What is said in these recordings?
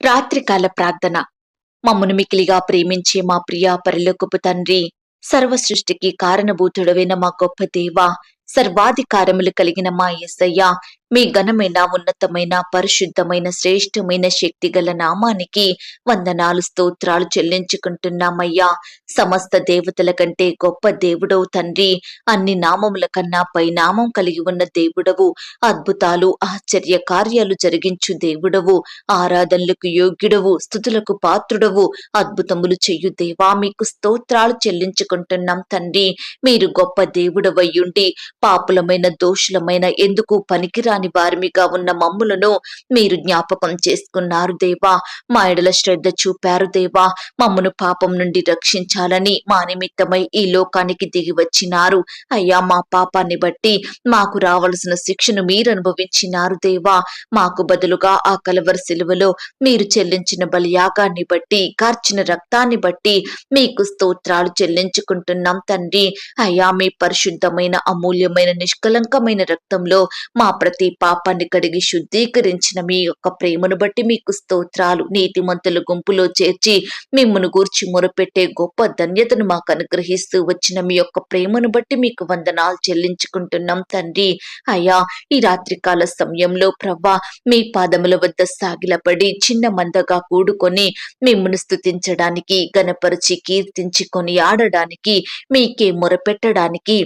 రాత్రికాల ప్రార్థన. మమ్మను మికిలిగా ప్రేమించే మా ప్రియా పరిలోకపు తండ్రి సర్వ సృష్టికి కారణభూతుడవైన మా గొప్ప దేవ సర్వాధికారములు కలిగిన మా యేసయ్య మీ ఘనమైన ఉన్నతమైన పరిశుద్ధమైన శ్రేష్టమైన శక్తి గల నామానికి వందనాలు స్తోత్రాలు చెల్లించుకుంటున్నామయ్యా. సమస్త దేవతల కంటే గొప్ప దేవుడవు తండ్రి. అన్ని నామముల కన్నా పై నామం కలిగి ఉన్న దేవుడవు. అద్భుతాలు ఆశ్చర్య కార్యాలు జరిగించు దేవుడవు. ఆరాధనలకు యోగ్యుడవు స్థుతులకు పాత్రుడవు. అద్భుతములు చెయ్యు దేవా మీకు స్తోత్రాలు చెల్లించుకుంటున్నాం తండ్రి. మీరు గొప్ప దేవుడవయ్యుండి పాపులమైన దోషులమైన ఎందుకు పనికిరా పనికిరాని వారిమిగా ఉన్న మమ్ములను మీరు జ్ఞాపకం చేసుకున్నారు దేవా. మా ఎడల శ్రద్ధ చూపారు దేవా. మమ్మను పాపం నుండి రక్షించాలని మా నిమిత్తమై ఈ లోకానికి దిగి వచ్చినారు. అయ్యా మా పాపాన్ని బట్టి మాకు రావలసిన శిక్షను మీరు అనుభవించినారు దేవా. మాకు బదులుగా ఆ కలవరి సిలువలో మీరు చెల్లించిన బలియాగాన్ని బట్టి కార్చిన రక్తాన్ని బట్టి మీకు స్తోత్రాలు చెల్లించుకుంటున్నాం తండ్రి. అయ్యా మీ పరిశుద్ధమైన అమూల్యమైన నిష్కలంకమైన రక్తంలో మా ప్రతి పాపాన్ని కడిగి శుద్ధీకరించిన మీ యొక్క ప్రేమను బట్టి మీకు స్తోత్రాలు నీతిమంతుల గుంపులో చేర్చి మిమ్మను గూర్చి మొరపెట్టే గొప్ప ధన్యతను మాకు అనుగ్రహిస్తూ వచ్చిన మీ యొక్క ప్రేమను బట్టి మీకు వందనాలు చెల్లించుకుంటున్నాం తండ్రి. అయ్యా ఈ రాత్రికాల సమయంలో ప్రవ్వా మీ పాదముల వద్ద సాగిలపడి చిన్న మందగా కూడుకొని మిమ్మను స్తుతించడానికి గనపరిచి కీర్తించుకొని ఆడడానికి మీకే మొరపెట్టడానికి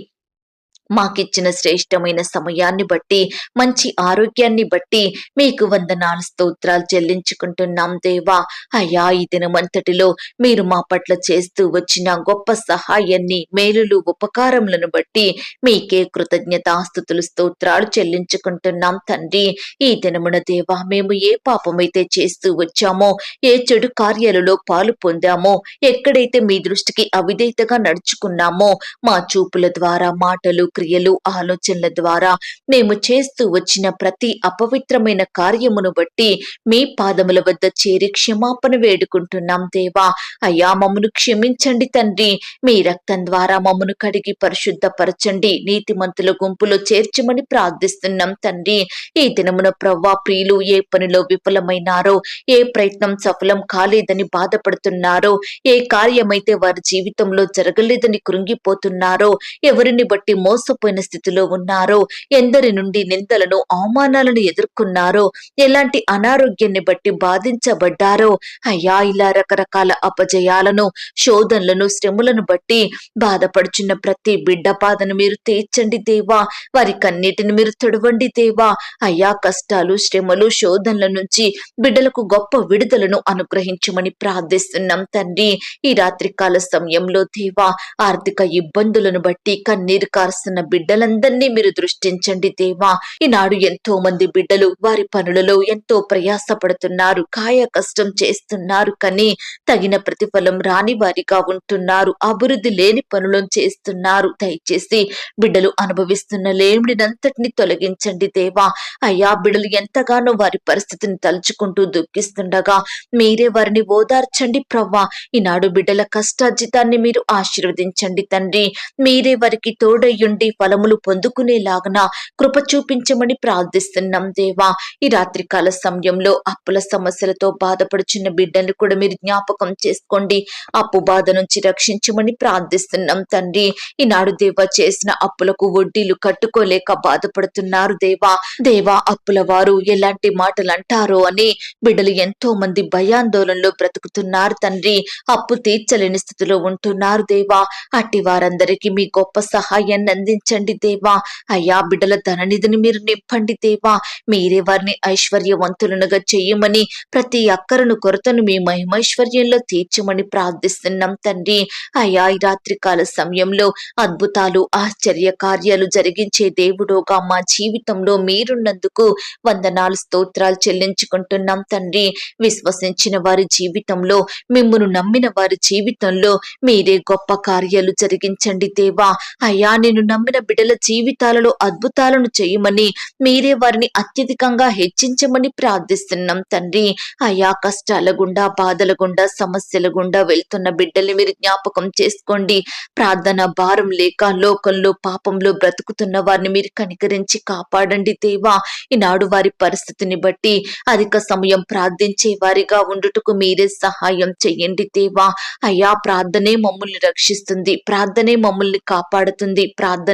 మాకిచ్చిన శ్రేష్టమైన సమయాన్ని బట్టి మంచి ఆరోగ్యాన్ని బట్టి మీకు వందనాలు స్తోత్రాలు చెల్లించుకుంటున్నాం దేవా. అయ్యా ఈ దినమంతటిలో మీరు మా పట్ల చేస్తూ వచ్చిన గొప్ప సహాయాన్ని మేలులు ఉపకారములను బట్టి మీకే కృతజ్ఞతాస్థుతులు స్తోత్రాలు చెల్లించుకుంటున్నాం తండ్రి. ఈ దినమున దేవా మేము ఏ పాపమైతే చేస్తూ వచ్చామో ఏ చెడు కార్యాలలో పాలు పొందామో ఎక్కడైతే మీ దృష్టికి అవిధేయతగా నడుచుకున్నామో మా చూపుల ద్వారా మాటలు క్రియలు ఆలోచనల ద్వారా మేము చేస్తూ వచ్చిన ప్రతి అపవిత్రమైన కార్యమును బట్టి మీ పాదముల వద్ద చేరి క్షమాపణ వేడుకుంటున్నాం దేవా. అయ్యా మమ్మను క్షమించండి తండ్రి. మీ రక్తం ద్వారా మమ్మను కడిగి పరిశుద్ధపరచండి. నీతిమంతుల గుంపులో చేర్చమని ప్రార్థిస్తున్నాం తండ్రి. ఈ దినమున ప్రవ్వా ప్రియులు ఏ పనిలో విఫలమైనారో ఏ ప్రయత్నం సఫలం కాలేదని బాధపడుతున్నారో ఏ కార్యమైతే వారి జీవితంలో జరగలేదని కృంగిపోతున్నారో ఎవరిని బట్టి మోసపోయిన స్థితిలో ఉన్నారో ఎందరి నుండి నిందలను అవమానాలను ఎదుర్కొన్నారో ఎలాంటి అనారోగ్యాన్ని బట్టి బాధించబడ్డారో అయ్యా ఇలా రకరకాల అపజయాలను శోధనలను శ్రమలను బట్టి బాధపడుచున్న ప్రతి బిడ్డ బాధను మీరు తీర్చండి దేవా. వారి కన్నీటిని మీరు తొడవండి దేవా. అయ్యా కష్టాలు శ్రమలు శోధనల నుంచి బిడ్డలకు గొప్ప విడుదలను అనుగ్రహించమని ప్రార్థిస్తున్నాం తండ్రి. ఈ రాత్రికాల సమయంలో దేవా ఆర్థిక ఇబ్బందులను బట్టి కన్నీరు కారుస్తున్న బిడ్డలందరినీ మీరు దృష్టించండి దేవా. ఈనాడు ఎంతో మంది బిడ్డలు వారి పనులలో ఎంతో ప్రయాస పడుతున్నారు కాయ కష్టం చేస్తున్నారు కానీ తగిన ప్రతిఫలం రాని వారిగా ఉంటున్నారు అభివృద్ధి లేని పనులను చేస్తున్నారు. దయచేసి బిడ్డలు అనుభవిస్తున్న లేమిడినంతటిని తొలగించండి దేవా. అయ్యా బిడ్డలు ఎంతగానో వారి పరిస్థితిని తలుచుకుంటూ దుఃఖిస్తుండగా మీరే వారిని ఓదార్చండి ప్రవ్వా. ఈనాడు బిడ్డల కష్టార్జితాన్ని మీరు ఆశీర్వదించండి తండ్రి. మీరే వారికి తోడయ్యుండి ఫలములు పొందుకునేలాగన కృప చూపించమని ప్రార్థిస్తున్నాం దేవా. ఈ రాత్రికాల సమయంలో అప్పుల సమస్యలతో బాధపడుచున్న బిడ్డలు కూడా మీరు జ్ఞాపకం చేసుకోండి. అప్పు బాధ నుంచి రక్షించమని ప్రార్థిస్తున్నాం తండ్రి. ఈనాడు దేవా చేసిన అప్పులకు వడ్డీలు కట్టుకోలేక బాధపడుతున్నారు దేవా. దేవా అప్పుల వారు ఎలాంటి మాటలు అంటారో అని బిడ్డలు ఎంతో మంది భయాందోళనలో బ్రతుకుతున్నారు తండ్రి. అప్పు తీర్చలేని స్థితిలో ఉంటున్నారు దేవా. అట్టి వారందరికీ మీ గొప్ప సహాయాన్ని అందించండి దేవా. అయ్యా బిడ్డల ధననిధిని మీరు నింపండి దేవా. మీరే వారిని ఐశ్వర్యవంతులనుగా చెయ్యమని ప్రతి అక్కరను కొరతను మీ మహిమైశ్వర్యంలో తీర్చమని ప్రార్థిస్తున్నాం తండ్రి. అయ్యా ఈ రాత్రికాల సమయంలో అద్భుతాలు ఆశ్చర్య కార్యాలు జరిగించే దేవుడోగా మా జీవితంలో మీరున్నందుకు వందనాలు స్తోత్రాలు చెల్లించుకుంటున్నాం తండ్రి. విశ్వసించిన వారి జీవితంలో మిమ్మను నమ్మిన వారి జీవితంలో మీరే గొప్ప కార్యాలు జరిగించండి దేవా. అయ్యా నేను నమ్మిన బిడ్డల జీవితాలలో అద్భుతాలను చేయమని మీరే వారిని అత్యధికంగా హెచ్చించమని ప్రార్థిస్తున్నాం తండ్రి. అయా కష్టాల గుండా బాధల గుండా సమస్యల గుండా వెళ్తున్న బిడ్డల్ని మీరు జ్ఞాపకం చేసుకోండి. ప్రార్థన భారం లేక లోకంలో పాపంలో బ్రతుకుతున్న వారిని మీరు కనికరించి కాపాడండి దేవా. ఈనాడు వారి పరిస్థితిని బట్టి అధిక సమయం ప్రార్థించే వారిగా ఉండుటకు మీరే సహాయం చెయ్యండి దేవా. అయా ప్రార్థనే మమ్మల్ని రక్షిస్తుంది ప్రార్థనే మమ్మల్ని కాపాడుతుంది ప్రార్థన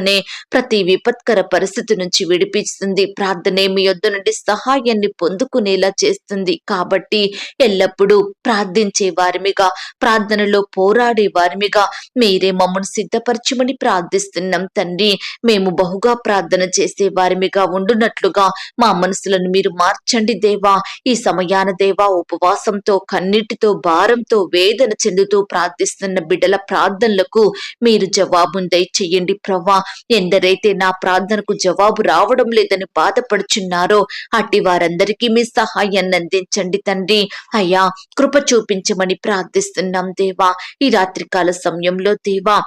ప్రతి విపత్కర పరిస్థితి నుంచి విడిపిస్తుంది. ప్రార్థనే మీ యొద్ద నుండి సహాయాన్ని పొందుకునేలా చేస్తుంది. కాబట్టి ఎల్లప్పుడూ ప్రార్థించే వారిమిగా ప్రార్థనలో పోరాడే వారిమిగా మీరే మమ్మల్ని సిద్ధపరచమని ప్రార్థిస్తున్నాం తండ్రి. మేము బహుగా ప్రార్థన చేసే వారిమిగా ఉండునట్లుగా మా మనసులను మీరు మార్చండి దేవా. ఈ సమయాన దేవా ఉపవాసంతో కన్నీటితో భారంతో వేదన చెందుతూ ప్రార్థిస్తున్న బిడ్డల ప్రార్థనలకు మీరు జవాబును దయచేయండి ప్రవ్వా. ఎందరైతే నా ప్రార్థనకు జవాబు రావడం లేదని బాధపడుచున్నారో అట్టి వారందరికీ మీ సహాయాన్ని అందించండి తండ్రి. అయ్యా కృప చూపించమని ప్రార్థిస్తున్నాం దేవా. ఈ రాత్రికాల సమయంలో దేవా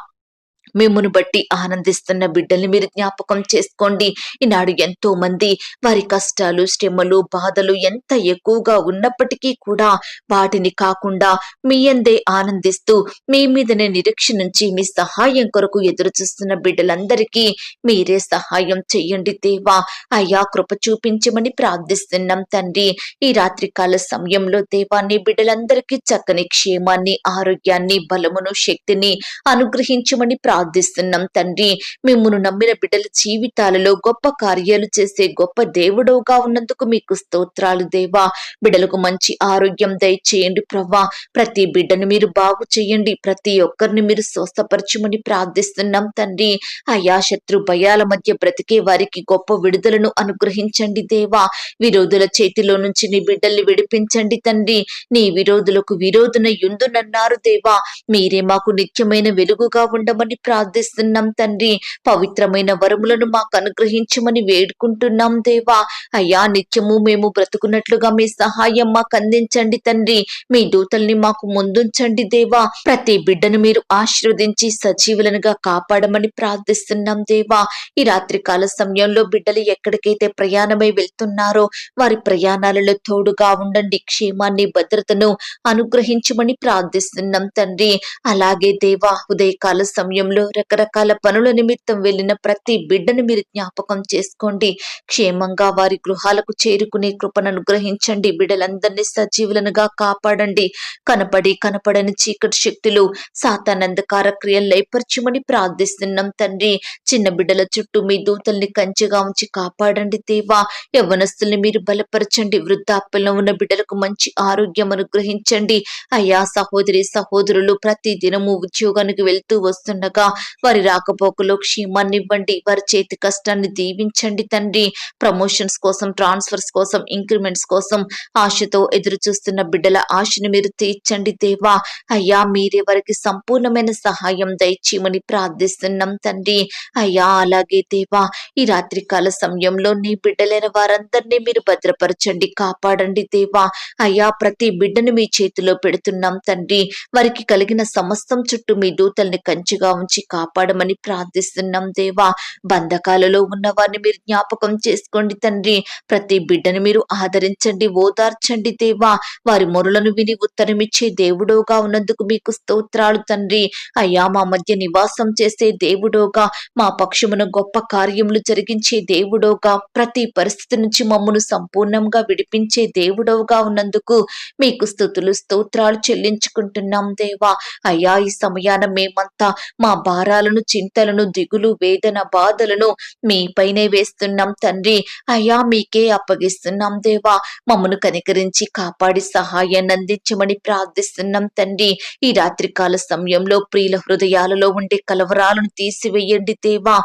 మిమ్మును బట్టి ఆనందిస్తున్న బిడ్డల్ని మీరు జ్ఞాపకం చేసుకోండి. ఈనాడు ఎంతో మంది వారి కష్టాలు శ్రమలు బాధలు ఎంత ఎక్కువగా ఉన్నప్పటికీ కూడా వాటిని కాకుండా మీ అందే ఆనందిస్తూ మీ మీదనే నిరీక్ష నుంచి మీ సహాయం కొరకు ఎదురు చూస్తున్న బిడ్డలందరికీ మీరే సహాయం చెయ్యండి దేవా. అయ్యా కృప చూపించమని ప్రార్థిస్తున్నాం తండ్రి. ఈ రాత్రికాల సమయంలో దేవాన్ని బిడ్డలందరికీ చక్కని క్షేమాన్ని ఆరోగ్యాన్ని బలమును శక్తిని అనుగ్రహించమని ప్రార్థిస్తున్నాం తండ్రి. మిమ్మును నమ్మిన బిడ్డల జీవితాలలో గొప్ప కార్యాలు చేసే గొప్ప దేవుడవుగా ఉన్నందుకు మీకు స్తోత్రాలు దేవా. బిడ్డలకు మంచి ఆరోగ్యం దయచేయండి ప్రవ్వా. ప్రతి బిడ్డను మీరు బాగు చేయండి. ప్రతి ఒక్కరిని మీరు స్వస్థపరచమని ప్రార్థిస్తున్నాం తండ్రి. అయా శత్రు భయాల మధ్య బ్రతికే వారికి గొప్ప విడుదలను అనుగ్రహించండి దేవా. విరోధుల చేతిలో నుంచి నీ బిడ్డల్ని విడిపించండి తండ్రి. నీ విరోధులకు విరోధున యుందునన్నారు దేవా. మీరే మాకు నిత్యమైన వెలుగుగా ఉండమని ప్రార్థిస్తున్నాం తండ్రి. పవిత్రమైన వరములను మాకు అనుగ్రహించమని వేడుకుంటున్నాం దేవా. అయ్యా నిత్యము మేము బ్రతుకున్నట్లుగా మీ సహాయం మాకు అందించండి తండ్రి. మీ దూతల్ని మాకు ముందుంచండి దేవా. ప్రతి బిడ్డను మీరు ఆశీర్వదించి సజీవులనుగా కాపాడమని ప్రార్థిస్తున్నాం దేవా. ఈ రాత్రి కాల సమయంలో బిడ్డలు ఎక్కడికైతే ప్రయాణమై వెళ్తున్నారో వారి ప్రయాణాలలో తోడుగా ఉండండి క్షేమాన్ని భద్రతను అనుగ్రహించమని ప్రార్థిస్తున్నాం తండ్రి. అలాగే దేవా ఉదయకాల సమయంలో రకరకాల పనుల నిమిత్తం వెళ్ళిన ప్రతి బిడ్డను మీరు జ్ఞాపకం చేసుకోండి. క్షేమంగా వారి గృహాలకు చేరుకునే కృపను అనుగ్రహించండి. బిడ్డలందరినీ సజీవులనుగా కాపాడండి. కనపడి కనపడని చీకటి శక్తులు సాతానందకార క్రియలు లేపర్చమని ప్రార్థిస్తున్నాం తండ్రి. చిన్న బిడ్డల చుట్టూ మీ దూతల్ని కంచిగా ఉంచి కాపాడండి దేవా. యవ్వనస్తుల్ని మీరు బలపరచండి. వృద్ధాప్యంలో ఉన్న బిడ్డలకు మంచి ఆరోగ్యం అనుగ్రహించండి. అయ్యా సహోదరి సహోదరులు ప్రతి దినము ఉద్యోగానికి వెళ్తూ వస్తుండగా వారి రాకపోకలో క్షేమాన్నివ్వండి. వారి చేతి కష్టాన్ని దీవించండి తండ్రి. ప్రమోషన్స్ కోసం ట్రాన్స్ఫర్స్ కోసం ఇంక్రిమెంట్స్ కోసం ఆశతో ఎదురు చూస్తున్న బిడ్డల ఆశను మీరు తీర్చండి దేవా. అయ్యా మీరే వారికి సంపూర్ణమైన సహాయం దయచేయమని ప్రార్థిస్తున్నాం తండ్రి. అయ్యా అలాగే దేవా. ఈ రాత్రికాల సమయంలో నీ బిడ్డలైన వారందరినీ మీరు భద్రపరచండి కాపాడండి దేవా. అయ్యా ప్రతి బిడ్డను మీ చేతిలో పెడుతున్నాం తండ్రి. వారికి కలిగిన సమస్తం చుట్టూ మీ దూతల్ని కంచిగా ఉంచి కాపాడమని ప్రార్థిస్తున్నాం దేవా. బంధకాలలో ఉన్న వారిని మీరు జ్ఞాపకం చేసుకోండి తండ్రి. ప్రతి బిడ్డను మీరు ఆదరించండి ఓదార్చండి దేవా. వారి మొరలను విని ఉత్తరమిచ్చే దేవుడోగా ఉన్నందుకు మీకు స్తోత్రాలు తండ్రి. అయ్యా మా మధ్య నివాసం చేసే దేవుడోగా మా పక్షమున గొప్ప కార్యములు జరిగించే దేవుడోగా ప్రతి పరిస్థితి నుంచి మమ్మను సంపూర్ణంగా విడిపించే దేవుడోగా ఉన్నందుకు మీకు స్థుతులు స్తోత్రాలు చెల్లించుకుంటున్నాం దేవా. అయ్యా ఈ సమయాన మేమంతా మా భారాలను చింతలను దిగులు వేదన బాధలను మీపైనే వేస్తున్నాం తండ్రి. అయ్యా మీకే అప్పగిస్తున్నాం దేవా. మమ్మను కనికరించి కాపాడి సహాయాన్ని అందించమని ప్రార్థిస్తున్నాం తండ్రి. ఈ రాత్రికాల సమయంలో ప్రియుల హృదయాలలో ఉండే కలవరాలను తీసివేయండి దేవా.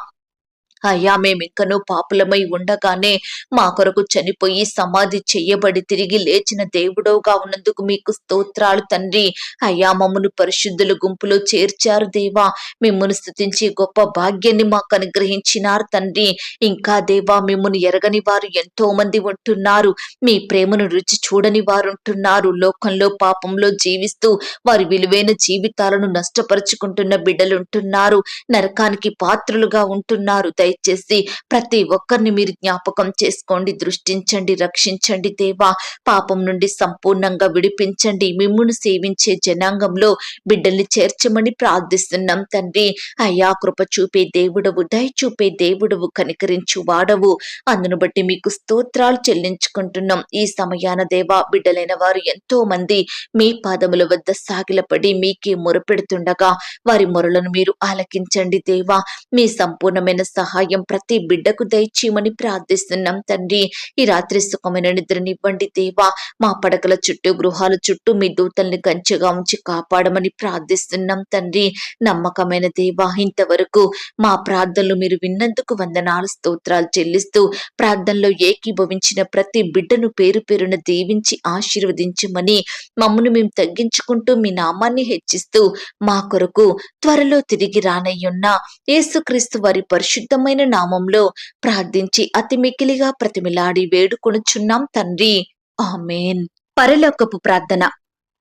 అయ్యా మేమింకనూ పాపులమై ఉండగానే మా కొరకు చనిపోయి సమాధి చెయ్యబడి తిరిగి లేచిన దేవుడవుగా ఉన్నందుకు మీకు స్తోత్రాలు తండ్రి. అయ్యా మమ్మను పరిశుద్ధుల గుంపులో చేర్చారు దేవా. మిమ్మల్ని స్థుతించి గొప్ప భాగ్యాన్ని మాకు అనుగ్రహించినారు తండ్రి. ఇంకా దేవా మిమ్మల్ని ఎరగని వారు ఎంతో మంది ఉంటున్నారు. మీ ప్రేమను రుచి చూడని వారు ఉంటున్నారు. లోకంలో పాపంలో జీవిస్తూ వారి విలువైన జీవితాలను నష్టపరుచుకుంటున్న బిడ్డలు ఉంటున్నారు. నరకానికి పాత్రులుగా ఉంటున్నారు. దయచేసి ప్రతి ఒక్కరిని మీరు జ్ఞాపకం చేసుకోండి దృష్టించండి రక్షించండి దేవా. పాపం నుండి సంపూర్ణంగా విడిపించండి. మిమ్మును సేవించే జనాంగంలో బిడ్డల్ని చేర్చమని ప్రార్థిస్తున్నాం తండ్రి. అయ్యా కృప చూపే దేవుడవు దయ చూపే దేవుడవు కనికరించు వాడవు. అందును బట్టి మీకు స్తోత్రాలు చెల్లించుకుంటున్నాం. ఈ సమయాన దేవా బిడ్డలైన వారు ఎంతో మంది మీ పాదముల వద్ద సాగిలపడి మీకే మొరపెడుతుండగా వారి మొరలను మీరు ఆలకించండి దేవా. మీ సంపూర్ణమైన సహాయం ప్రతి బిడ్డకు దయచేయమని ప్రార్థిస్తున్నాం తండ్రి. ఈ రాత్రి సుఖమైన నిద్రనివ్వండి దేవా. మా పడకల చుట్టూ గృహాల చుట్టూ మీ దూతల్ని కంచెగా ఉంచి కాపాడమని ప్రార్థిస్తున్నాం తండ్రి. నమ్మకమైన దేవా ఇంతవరకు మా ప్రార్థనలు మీరు విన్నందుకు వందనాలు స్తోత్రాలు చెల్లిస్తూ ప్రార్థనలో ఏకీభవించిన ప్రతి బిడ్డను పేరు పేరున దీవించి ఆశీర్వదించమని మమ్మను మేము తగ్గించుకుంటూ మీ నామాన్ని హెచ్చిస్తూ మా కొరకు త్వరలో తిరిగి రానయ్యున్న యేసుక్రీస్తు వారి పరిశుద్ధమైన నామంలో ప్రార్థించి అతి మికిలిగా ప్రతిమిలాడి వేడుకొనుచున్నాం తండ్రి. ఆమెన్. పరలోకపు ప్రార్థన.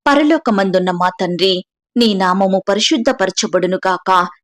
పరలోకమందున్న మా తండ్రి నీ నామము పరిశుద్ధపరచబడును గాక